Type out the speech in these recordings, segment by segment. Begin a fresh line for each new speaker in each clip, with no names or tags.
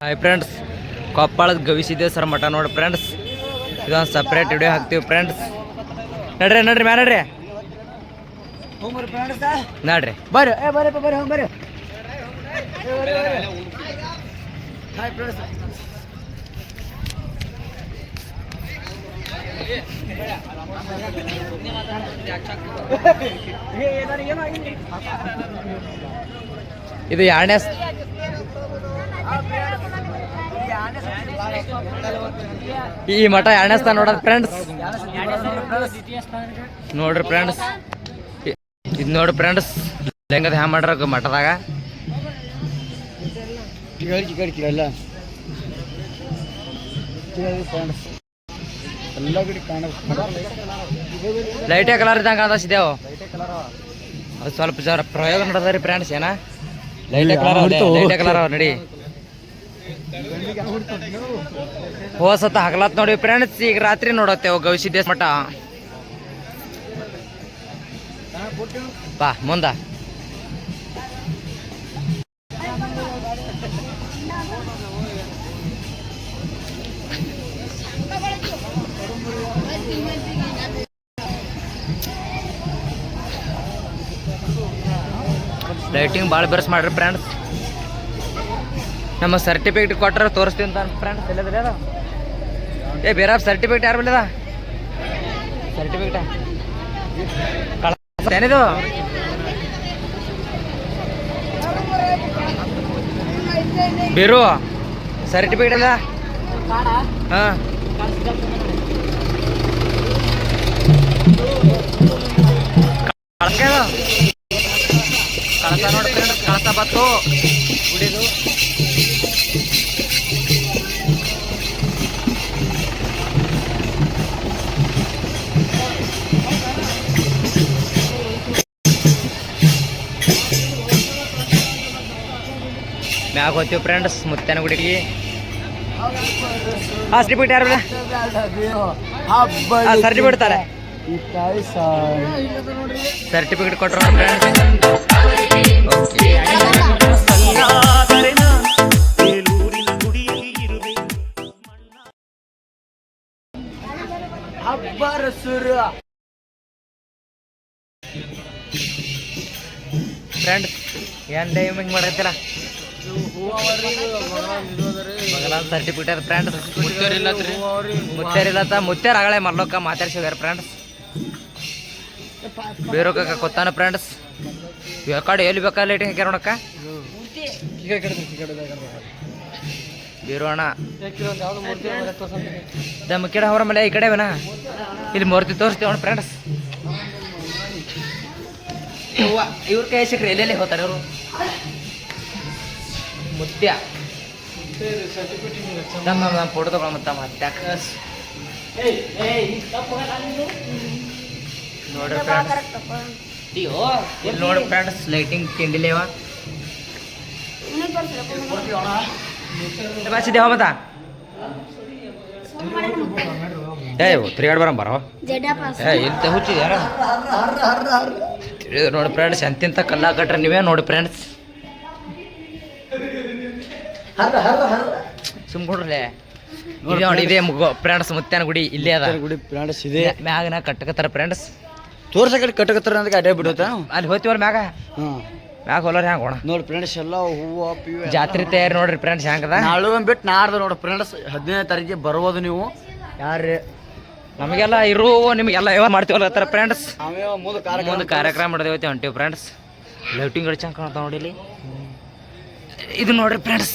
Hi friends ಕೊಪ್ಪಳದ sir ಮಠ ನೋಡಿ friends ಇದೊಂದು ಸಪ್ರೇಟ್ ವಿಡಿಯೋ ಹಾಕ್ತೀವಿ ಫ್ರೆಂಡ್ಸ್ ನಡ್ರಿ ನಡ್ರಿ ಮ್ಯಾ ನಡ್ರಿ. ನಡ್ರಿ.
ಬರ್ರಿ ಏ ಬರ್ರಿ ಬರ್ರಿ ಹೋಗಿ ಬರ್ರಿ. ಹಾಯ್ ಫ್ರೆಂಡ್ಸ್
ಇದು ಎರಡನೇ ಈ ಮಠ ಎರಡನೇ ಸ್ಥಾನ ನೋಡೋದು ಫ್ರೆಂಡ್ಸ್ ನೋಡ್ರಿ ಫ್ರೆಂಡ್ಸ್ ಇದು ನೋಡ್ರಿ ಫ್ರೆಂಡ್ಸ್ ಹೆಂಗದ ಹ್ಯಾ ಮಾಡ್ರ ಮಠದಾಗ? ಲೈಟೆ ಕಲರ್ ಇದ್ದಂಗೆ ಕಾಣಿಸ್ತಿದ್ದೇವು ಅದು ಸ್ವಲ್ಪ ಜರ ಪ್ರಯೋಗ ನೋಡದ್ರಿ ಫ್ರೆಂಡ್ಸ್ ಏನ? ಲೈಟೇ ಕಲರ್ ಲೈಟೇ ಕಲರ್ ಅವ ನಡಿ ಸತ ಹಗಲತ್ ನೋಡಿ ಫ್ರೆಂಡ್ಸ್ ಈಗ ರಾತ್ರಿ ನೋಡತ್ತೇವು ಗವಿಸಿದ್ದೇಶ್ ಮಠ ಬಾ, ಮುಂದ. ಲೈಟಿಂಗ್ ಭಾಳ ಬೆರ್ಸ್ ಮಾಡ್ರಿ ಫ್ರೆಂಡ್ಸ್ ನಮ್ಮ ಸರ್ಟಿಫಿಕೇಟ್ ಕೊಟ್ಟರೆ ತೋರಿಸ್ತೀನಿ ಅಂತ ಫ್ರೆಂಡ್ಸ್ ಎಲ್ಲದ್ರಿ ಅದ ಏ, ಬೇರೆ ಸರ್ಟಿಫಿಕೇಟ್ ಯಾರು ಸರ್ಟಿಫಿಕೇಟ್ ಸರ್ಟಿಫಿಕೇಟ ಏನಿದು? ಬೇರು ಸರ್ಟಿಫಿಕೇಟ್ ಅಲ್ಲ ಹಾಂ? ಕಳಸ ನೋಡಿ ಕಳಸ ಬತ್ತು. ಗುಡಿದು ಮ್ಯಾಗ ಹೋಗ್ತೀವಿ ಫ್ರೆಂಡ್ಸ್ ಮುತ್ತೇನ ಗುಡಿಗೆ. ಹಾಂ ಸರ್ಟಿಫಿಕೇಟ್ ಯಾರು ಸರ್ಟಿಫಿಕೇಟ್ ತಾರೆ
ಈ ತಾಯಿ
ಸರ್ಟಿಫಿಕೇಟ್ ಕೊಟ್ಟರು ಫ್ರೆಂಡ್ಸ್ ಏನ್
ಡೈಮಿಂಗ್ ಸುರ
ಫ್ರೆಂಡ್ಸ್ ಏನ್ ಡೇ ಹಿಂಗೆ ಮಾಡೈತಿಲ್ಲ ಮಗಲಾಲ್ ಸರ್ಟಿಫಿಕೇಟ್ ಫ್ರೆಂಡ್ಸ್ ಮುತ್ತೇರಿಲ್ಲತ್ತ ಮುತ್ತೇರ್ ಆಗಳೆ ಮರ್ಲೋಕ ಮಾತಾಡ್ಸಿದಾರೆ ಫ್ರೆಂಡ್ಸ್ ಬೇರೊಕ್ಕ ಕೊತ್ತಾನ ಫ್ರೆಂಡ್ಸ್ ಬೇಕಾಡ ಎಲ್ಲಿ ಬೇಕಾ ಲೈಟಿಂಗ್ ಹಾಕ್ಯಾರ ನೋಡಕ್ಕ ಬೀರೋಣ. ದಮ್ ಕಿಡ ಹೊರ ಮೇಲೆ ಈ ಕಡೆ ಬೇನ ಇಲ್ಲಿ ಮೂರ್ತಿ ತೋರಿಸ್ತೀವಿ ಫ್ರೆಂಡ್ಸ್ ಫ್ರೆಂಡ್ಸ್ ಇವ್ರ ಕೈ ಸಿಕ್ರೆ ಎಲ್ಲೆಲ್ಲಿ ಹೋಗ್ತಾರೆ ಇವರು? ಮುತ್ಯ ನಮ್ಮ ನಮ್ಮ ಫೋಟೋ ತಗೊಳ ಮತ್ತ ಮತ್ತೆ ನೋಡ್ರಿ ಫ್ರೆಂಡ್ಸ್ ಇಲ್ಲಿ ನೋಡಿ ಫ್ರೆಂಡ್ಸ್ ಲೈಟಿಂಗ್ ತಿಂಡಿಲೇವ ಬಾಚಿದೇವ ಮತ್ತ ಏ ತಿರುಗಾಡ್ ಬರಂ. ಬರೋ ಏ ಇಂತ ನೋಡಿ ಫ್ರೆಂಡ್ಸ್ ಎಂತಿಂತ ಕಲ್ಲ ಕಟ್ರೆ ನೀವೇ ನೋಡಿ ಫ್ರೆಂಡ್ಸ್ ಸುಮ್ಕೊಂಡ್ರಲೆ ಇದೆ ನೋಡಿ ಇದೇ ಫ್ರೆಂಡ್ಸ್ ಮುತ್ಯಾನ ಗುಡಿ ಇಲ್ಲೇ ಅದ.
ಗುಡಿ ಫ್ರೆಂಡ್ಸ್ ಇದೆ.
ಮ್ಯಾಗನ ಕಟ್ಟಕತ್ತಾರ ಫ್ರೆಂಡ್ಸ್
ತೋರ್ಸಕಡೆ ಕಟ್ಟಕತ್ತಾರ ಅಂತ ಅಡ್ಡೆ ಬಿಡುತ್ತ
ಅಲ್ಲಿ ಹೋಗ್ತೀವಲ್ಲ ಮ್ಯಾಗ? ಮ್ಯಾಗ ಹೋಲೋರ್ ಹ್ಯಾಂಗ ಹೋಣ
ನೋಡಿ ಫ್ರೆಂಡ್ಸ್ ಎಲ್ಲ ಹೂವು ಪಿವು
ಜಾತ್ರೆ ತಯಾರಿ ನೋಡ್ರಿ ಫ್ರೆಂಡ್ಸ್ ಹ್ಯಾಂಗದ
ನಾಳೆ ಬಿಟ್ಟು ನಾಡ್ದು ನೋಡಿ ಫ್ರೆಂಡ್ಸ್ ಹದಿನೈದು ತಾರೀಕಿಗೆ ಬರ್ಬೋದು ನೀವು. ಯಾರೇ
ನಮಗೆಲ್ಲ ಇರು ನಿಮಗೆಲ್ಲ ಯಾವ ಮಾಡ್ತೀವಲ್ಲ ಫ್ರೆಂಡ್ಸ್
ನಾವೇ ಮುಂದೆ ಕಾರ್ಯಕ್ರಮ
ಮುಂದೆ ಕಾರ್ಯಕ್ರಮ ಮಾಡಿದೇವತಿ ಹೊಂಟಿವಿ ಫ್ರೆಂಡ್ಸ್ ಲೈಟಿಂಗ್ ಚಂದ ಕಾಣ್ತಾವ ನೋಡಿ ಇಲ್ಲಿ. ಇದು ನೋಡ್ರಿ ಫ್ರೆಂಡ್ಸ್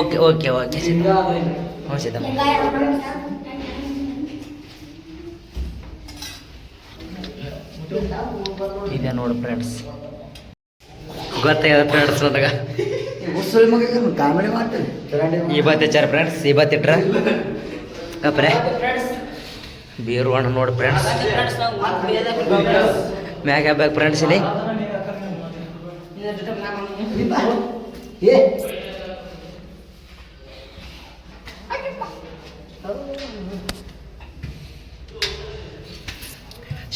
ಓಕೆ ಓಕೆ ಓಕೆ ಹ್ಞೂ ಸಿದ್ದಮ್ಮ. ಇದೆ ನೋಡಿ ಫ್ರೆಂಡ್ಸ್ ಗೊತ್ತಾಗ್ಯದ ಫ್ರೆಂಡ್ಸ್ ನನಗೆ. ಬತ್ ಫ್ರೆಂಡ್ಸ್ ಇಟ್ರ? ಕಪ್ರೆ ಬೀರು ಹಣ್ಣು ನೋಡಿ ಫ್ರೆಂಡ್ಸ್ ಮ್ಯಾಗ ಬ್ಯಾಗ್ ಫ್ರೆಂಡ್ಸ್ ಇಲ್ಲಿ.
ಏ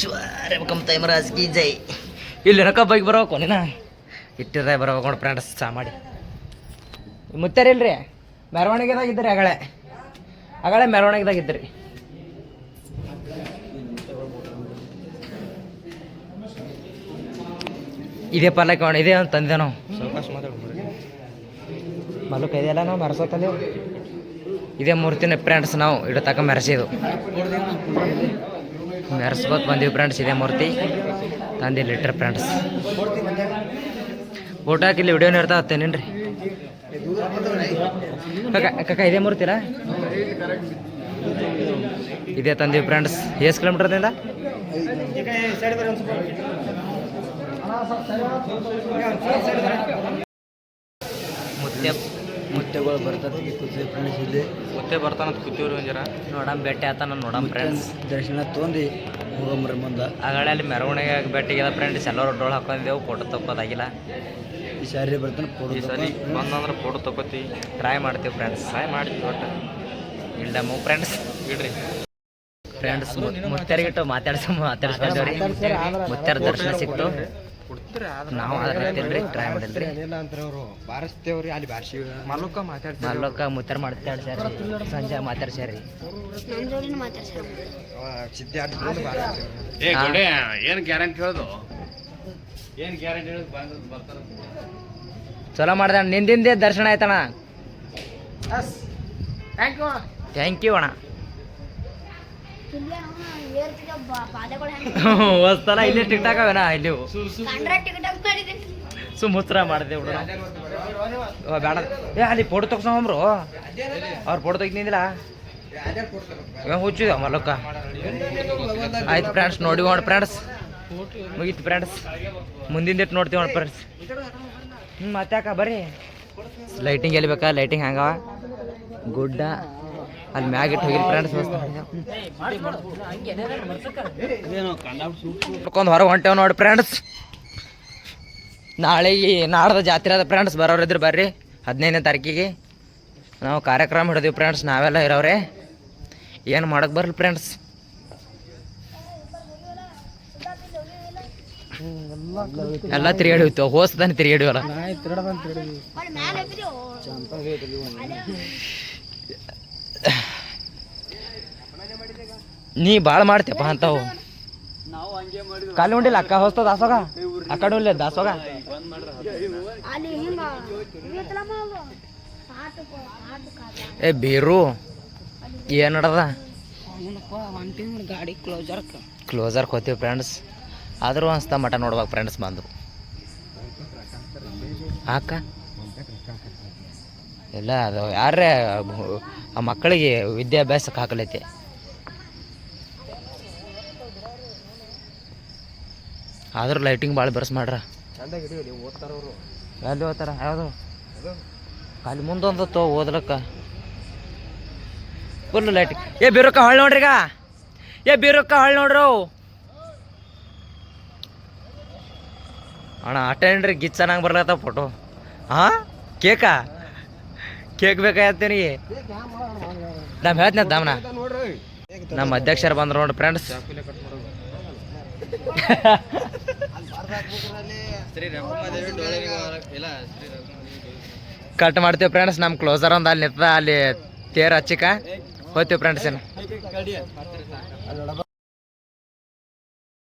ಶಿವಾರೆ ಮಹಾರಾಜ್ ಕಿ ಜೈ. ಇಲ್ಲಿ ರೊಕ್ಕ ಬೈಕ್ ಬರ್ಬೇಕು ನೀನ? ಇಟ್ಟಿರ ಬರೋಕೊಂಡು ಫ್ರೆಂಡ್ಸ್ ಚಾ ಮಾಡಿ. ಮುತ್ತಾರಿಲ್ರಿ ಮೆರವಣಿಗೆದಾಗ ಇದ್ರಿ ಅಗಳೇ. ಅಗಳೆ ಮೆರವಣಿಗೆದಾಗ ಇದ್ರಿ ಇದೇ ಪಲ್ಲಕ್ಕೆ ಇದೇ ಅಂತ ತಂದೆ ನಾವು. ಮಲ್ಲಕ್ಕ ಇದೆಯಲ್ಲ ನಾವು ಮರೆಸೋತಲ್ಲಿ ಇದೇ ಮೂರ್ತಿನ ಫ್ರೆಂಡ್ಸ್ ನಾವು ಇಡ ತಕ ಮೆರೆಸಿದು ಬಂದಿವಿ ಬಂದೀವಿ ಫ್ರೆಂಡ್ಸ್ ಇದೇ ಮೂರ್ತಿ. ತಂದಿ ಲಿಟ್ರ್ ಫ್ರೆಂಡ್ಸ್ ಊಟ ವಿಡಿಯೋ ಇರ್ತಾ ಹತ್ತೇನೇನ್ರಿ ಕಕ್ಕ ಇದೇ ಮೂರ್ತಿಲ್ಲ ಇದೇ ತಂದೀವಿ ಫ್ರೆಂಡ್ಸ್ ಎಷ್ಟು ಕಿಲೋಮೀಟರ್ದಿಂದ ಮುತ್ತೆ
ಮುತ್ತೆಗಳು ಬರ್ತದೆ ಕೂತಿದೆ ಫ್ರೆಂಡ್ಸ್ ಇಲ್ಲಿ.
ಮತ್ತೆ ಬರ್ತಾನಂತ ಕೂತೀವ್ರಿ ಒಂಜರ ನೋಡಮ್ ಭೇಟಿ ಆತನ ನೋಡಮ್ ಫ್ರೆಂಡ್ಸ್
ದರ್ಶನ ತೊಂದು ಹೋಗಮ್ರಿ ಮುಂದೆ.
ಆಗಳೆ ಅಲ್ಲಿ ಮೆರವಣಿಗೆ ಬೆಟ್ಟಿಗೆ ಫ್ರೆಂಡ್ಸ್ ಎಲ್ಲರೂ ಡೋಳು ಹಾಕೊಂಡಿದ್ದೆವು ಫೋಟೋ ತಕ್ಕೋದಾಗಿಲ್ಲ.
ಈ ಸಾರಿ ಬರ್ತಾನೆ
ಈ ಸಾರಿ ಬಂದಂದ್ರೆ ಫೋಟೋ ತಕ್ಕೋತಿ. ಟ್ರೈ ಮಾಡ್ತೀವಿ ಫ್ರೆಂಡ್ಸ್ ಟ್ರೈ ಮಾಡ್ತೀವಿ ಒಟ್ಟು. ಇಲ್ದಮ್ಮ ಫ್ರೆಂಡ್ಸ್ ಇಡ್ರಿ. ಫ್ರೆಂಡ್ಸ್ ಮುತ್ತರಿಗಿಟ್ಟು ಮಾತಾಡ್ಸ ಮಾತಾಡ್ಸ್ಕೊಂಡ್ರಿ ಮುತ್ತರ ದರ್ಶನ ಸಿಕ್ತು. ನಾವು ಅದ್ರ ಟ್ರೈ ಮಾಡಿಲ್ರಿ
ಬಾರಿಸ್ತೇವ್ರಿ ಅಲ್ಲಿ ಬಾರಿಸಿ ಮಲ್ಲಕ್ಕ ಮಾತಾಡ್ತಾರೆ
ಮಲ್ಲೊಕ್ಕ ಮುತ್ತರ ಮಾತಾಡ್ಸ್ಯಾರಿ ಸಂಜೆ ಮಾತಾಡ್ಸ್ಯಾರಿ
ಏ ಕೊಡೆ ಏನ್ ಗ್ಯಾರಂಟಿ ಹೇಳೋದು? ಏನ್ ಗ್ಯಾರಂಟಿ ಹೇಳೋದು ಬರ್ತಾರ
ಚಲೋ ಮಾಡ್ದ ನಿಂದಿಂದೇ ದರ್ಶನ ಆಯ್ತಣ್ಣ. ಥ್ಯಾಂಕ್ ಯು ಅಣ್ಣ. ಹೊಸ್ತಲ್ಲ ಇಲ್ಲೇ ಟಿಕ್ಟಾಕ್ ಅವೇನ ಇಲ್ಲಿ. ಸುಮ್ ಮುತ್ರ ಮಾಡಿದೆ ಹುಡುಗ. ಬೇಡ. ಏ ಅಲ್ಲಿ ಫೋಟೋ ತಗ್ಸಂಬ್ರು ಅವ್ರು ಫೋಟೋ ಇವಾಗ ಹುಚ್ಚಿದ ಮಲ್ಲಕ್ಕ ಆಯ್ತು ಫ್ರೆಂಡ್ಸ್ ನೋಡಿ ನೋಡಿ ಫ್ರೆಂಡ್ಸ್ ಮುಗೀತು ಫ್ರೆಂಡ್ಸ್ ಮುಂದಿನ ನೋಡ್ತೀವಿ ನೋಡಿ ಫ್ರೆಂಡ್ಸ್ ಹ್ಞೂ ಮತ್ತಾಕ ಬರ್ರಿ. ಲೈಟಿಂಗ್ ಎಲ್ಲಿ ಬೇಕಾ? ಲೈಟಿಂಗ್ ಹಂಗವ? ಗುಡ್ಡ. ಅಲ್ಲಿ ಮ್ಯಾಗಿಟ್ಟು ಹೋಗಿ ಫ್ರೆಂಡ್ಸ್ ನೋಡ್ಕೊಂಡು ಹೊರಗೆ ಹೊಂಟೇವ್ ನೋಡಿ ಫ್ರೆಂಡ್ಸ್ ನಾಳೆಗೆ ನಾಡ್ದ ಜಾತ್ರೆ ಅದ ಫ್ರೆಂಡ್ಸ್ ಬರೋರಿದ್ರು ಬರ್ರಿ. ಹದಿನೈದನೇ ತಾರೀಕಿಗೆ ನಾವು ಕಾರ್ಯಕ್ರಮ ಹಿಡಿದೀವಿ ಫ್ರೆಂಡ್ಸ್ ನಾವೆಲ್ಲ ಇರೋವ್ರೆ. ಏನು ಮಾಡಕ್ಕೆ ಬರಲಿ ಫ್ರೆಂಡ್ಸ್ ಎಲ್ಲ ತಿರುಗಾಡಿ. ಹೋಯ್ತು ಹೋಸ್ದಾನೆ ತಿರುಗಾಡಿವಲ್ಲ ನೀ ಭಾಳ ಮಾಡ್ತೇಪ ಅಂತಾವು ಕಾಲಿ ಉಂಡಿಲ್ಲ ಅಕ್ಕ ಹೊಸ್ತ ದಾಸೋಗ? ಆ ಕಡೆ ದಾಸೋಗ? ಏ ಬೀರು, ಏನ್ ನಡದ
ಗಾಡಿ ಕ್ಲೋಸರ್
ಕ್ಲೋಸರ್ ಫ್ರೆಂಡ್ಸ್ ಆದರೂ ಅನ್ಸ್ತಾ ಮಠ ನೋಡ್ಬೇಕು ಫ್ರೆಂಡ್ಸ್ ಬಂದು ಅಕ್ಕ? ಇಲ್ಲ ಅದು ಯಾರೇ ಆ ಮಕ್ಕಳಿಗೆ ವಿದ್ಯಾಭ್ಯಾಸಕ್ಕೆ ಹಾಕಲೈತಿ. ಆದ್ರೆ ಲೈಟಿಂಗ್ ಭಾಳ ಬರ್ಸ್ ಮಾಡ್ರ. ಎಲ್ಲಿ ಓದ್ತಾರ ಯಾವುದು? ಅಲ್ಲಿ ಮುಂದೊಂದು ತೋ ಓದ್ಲಕ್ಕ. ಫುಲ್ ಲೈಟಿಂಗ್ ಏ ಬೀರಕ್ಕ ಹೊಳ್ ನೋಡ್ರಿಗ ಏ ಬೀರಕ್ಕ ಹೊಳ್ ನೋಡ್ರು. ಅಣ್ಣ ಅಟೆಂಡ್ರಿ ಚೆನ್ನಾಗಿ ಬರ್ಲತ್ತ ಫೋಟೋ ಹಾಂ ಕೇಕಾ? ಕೇಕ್ ಬೇಕಾಗತ್ತೀನಿ ನಮ್ಮ ಹೇಳ್ತೀನಿ ದಮ್ನ. ನಮ್ಮ ಅಧ್ಯಕ್ಷರು ಬಂದ್ರು ನೋಡಿ ಫ್ರೆಂಡ್ಸ್ ಕಟ್ ಮಾಡ್ತೀವಿ ಫ್ರೆಂಡ್ಸ್ ನಮ್ಮ ಕ್ಲೋಸರ್ ಒಂದು ಅಲ್ಲಿ ನಿಂತ ಅಲ್ಲಿ ತೇರ್ ಹಚ್ಚಿಕ. ಹೋಗ್ತೀವಿ ಫ್ರೆಂಡ್ಸ್ ಏನು